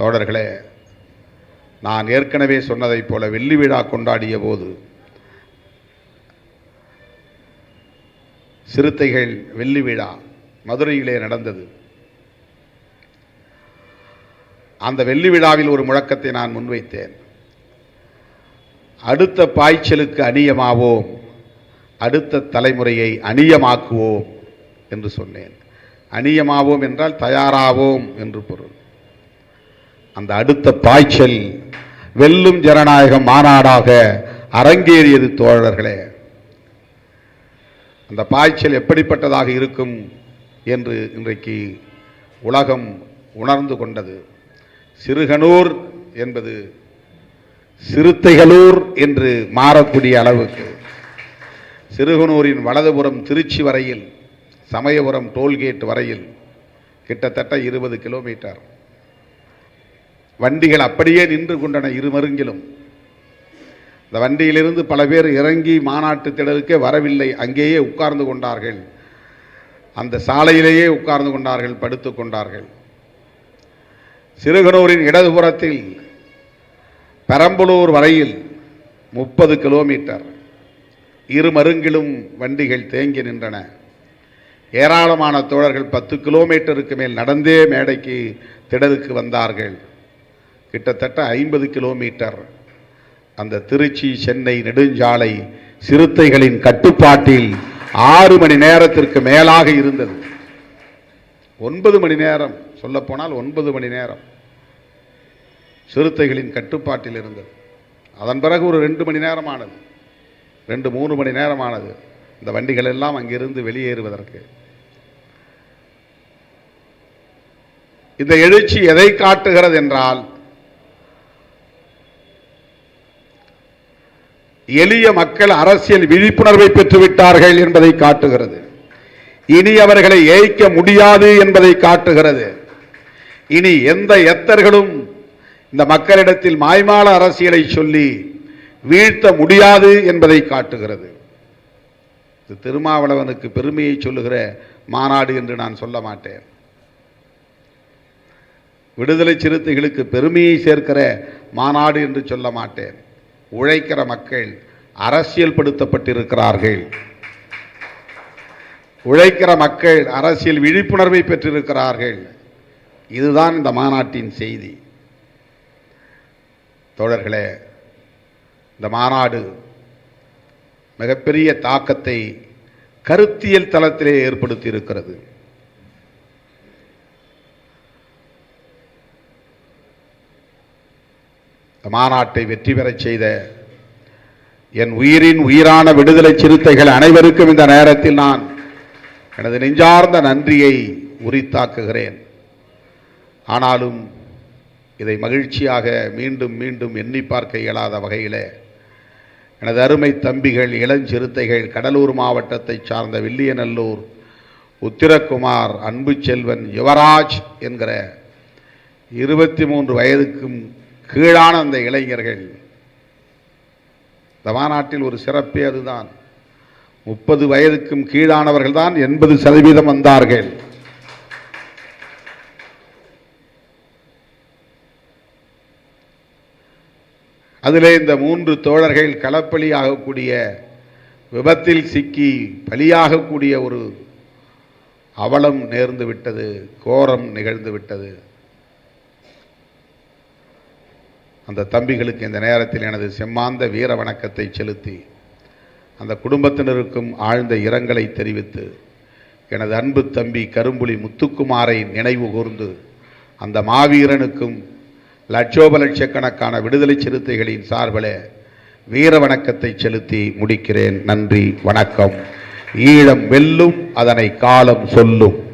தோழர்களே நான் ஏற்கனவே சொன்னதைப் போல வெள்ளி விழா கொண்டாடிய போது சிறுத்தைகள் வெள்ளி விழா மதுரையிலே நடந்தது. அந்த வெள்ளி விழாவில் ஒரு முழக்கத்தை நான் முன்வைத்தேன். அடுத்த பாய்ச்சலுக்கு அணியமாவோம் அடுத்த தலைமுறையை அணியமாக்குவோம் என்று சொன்னேன். அணியமாவோம் என்றால் தயாராவோம் என்று பொருள். அந்த அடுத்த பாய்ச்சல் வெல்லும் ஜனநாயக மாநாடாக அரங்கேறியது தோழர்களே. அந்த பாய்ச்சல் எப்படிப்பட்டதாக இருக்கும் என்று இன்றைக்கு உலகம் உணர்ந்து கொண்டது. சிறுகனூர் என்பது சிறுத்தைகளூர் என்று மாறக்கூடிய அளவுக்கு. சிறுகனூரின் வலதுபுறம் திருச்சி வரையில் சமயபுரம் டோல்கேட் வரையில் கிட்டத்தட்ட இருபது கிலோமீட்டர். வண்டிகள் அப்படியே நின்று கொண்டன இருமருங்கிலும். இந்த வண்டியிலிருந்து பல பேர் இறங்கி மாநாட்டு திடலுக்கே வரவில்லை. அங்கேயே உட்கார்ந்து கொண்டார்கள். அந்த சாலையிலேயே உட்கார்ந்து கொண்டார்கள் படுத்து கொண்டார்கள். சிறுகனூரின் இடதுபுறத்தில் பெரம்பலூர் வரையில் முப்பது கிலோமீட்டர். இருமருங்கிலும் வண்டிகள் தேங்கி நின்றன. ஏராளமான தோழர்கள் பத்து கிலோமீட்டருக்கு மேல் நடந்தே மேடைக்கு திடலுக்கு வந்தார்கள். கிட்டத்தட்ட ஐம்பது கிலோமீட்டர். அந்த திருச்சி சென்னை நெடுஞ்சாலை சிறுத்தைகளின் கட்டுப்பாட்டில் ஆறு மணி நேரத்திற்கு மேலாக இருந்தது. ஒன்பது மணி நேரம் சொல்லப்போனால் ஒன்பது மணி நேரம் சிறுத்தைகளின் கட்டுப்பாட்டில் இருந்தது. அதன் பிறகு ஒரு ரெண்டு மணி நேரமானது. ரெண்டு மூணு மணி நேரமானது. இந்த வண்டிகள் எல்லாம் அங்கிருந்து வெளியேறுவதற்கு. இந்த எழுச்சி எதை காட்டுகிறது என்றால் எளிய மக்கள் அரசியல் விழிப்புணர்வை பெற்றுவிட்டார்கள் என்பதை காட்டுகிறது. இனி அவர்களை ஏய்க்க முடியாது என்பதை காட்டுகிறது. இனி எந்த எத்தர்களும் இந்த மக்களிடத்தில் மாய்மால அரசியலை சொல்லி வீழ்த்த முடியாது என்பதை காட்டுகிறது. இது திருமாவளவனுக்கு பெருமையை சொல்லுகிற மாநாடு என்று நான் சொல்ல மாட்டேன். விடுதலை சிறுத்தைகளுக்கு பெருமையை சேர்க்கிற மாநாடு என்று சொல்ல மாட்டேன். உழைக்கிற மக்கள் அரசியல் படுத்தப்பட்டிருக்கிறார்கள் உழைக்கிற மக்கள் அரசியல் விழிப்புணர்வை பெற்றிருக்கிறார்கள். இதுதான் இந்த மாநாட்டின் செய்தி. தோழர்களே இந்த மாநாடு மிகப்பெரிய தாக்கத்தை கருத்தியல் தளத்திலே ஏற்படுத்தி இருக்கிறது மாநாட்டை வெற்றி பெறச் செய்த என் உயிரின் உயிரான விடுதலை சிறுத்தைகள் அனைவருக்கும் இந்த நேரத்தில் நான் எனது நெஞ்சார்ந்த நன்றியை உரித்தாக்குகிறேன். ஆனாலும் இதை மகிழ்ச்சியாக மீண்டும் மீண்டும் எண்ணி பார்க்க இயலாத வகையில் எனது அருமை தம்பிகள் இளஞ்சிறுத்தைகள் கடலூர் மாவட்டத்தைச் சார்ந்த வில்லியநல்லூர் உத்திரகுமார் அன்பு செல்வன் யுவராஜ் என்கிற இருபத்தி மூன்று வயதுக்கும் கீழான அந்த இளைஞர்கள். இந்த மாநாட்டில் ஒரு சிறப்பே அதுதான். முப்பது வயதுக்கும் கீழானவர்கள் தான் எண்பது சதவீதம் வந்தார்கள். அதிலே இந்த மூன்று தோழர்கள் களப்பலி ஆகக்கூடிய விபத்தில் சிக்கி பலியாகக்கூடிய ஒரு அவலம் நேர்ந்து விட்டது கோரம் நிகழ்ந்து விட்டது. அந்த தம்பிகளுக்கு இந்த நேரத்தில் எனது செம்மாந்த வீர வணக்கத்தை செலுத்தி அந்த குடும்பத்தினருக்கும் ஆழ்ந்த இரங்கலை தெரிவித்து எனது அன்பு தம்பி கரும்புலி முத்துக்குமாரை நினைவு கூர்ந்து அந்த மாவீரனுக்கும் லட்சோப லட்சக்கணக்கான விடுதலை சிறுத்தைகளின் சார்பில் வீர வணக்கத்தை செலுத்தி முடிக்கிறேன். நன்றி வணக்கம். ஈழம் வெல்லும் அதனை காலம் சொல்லும்.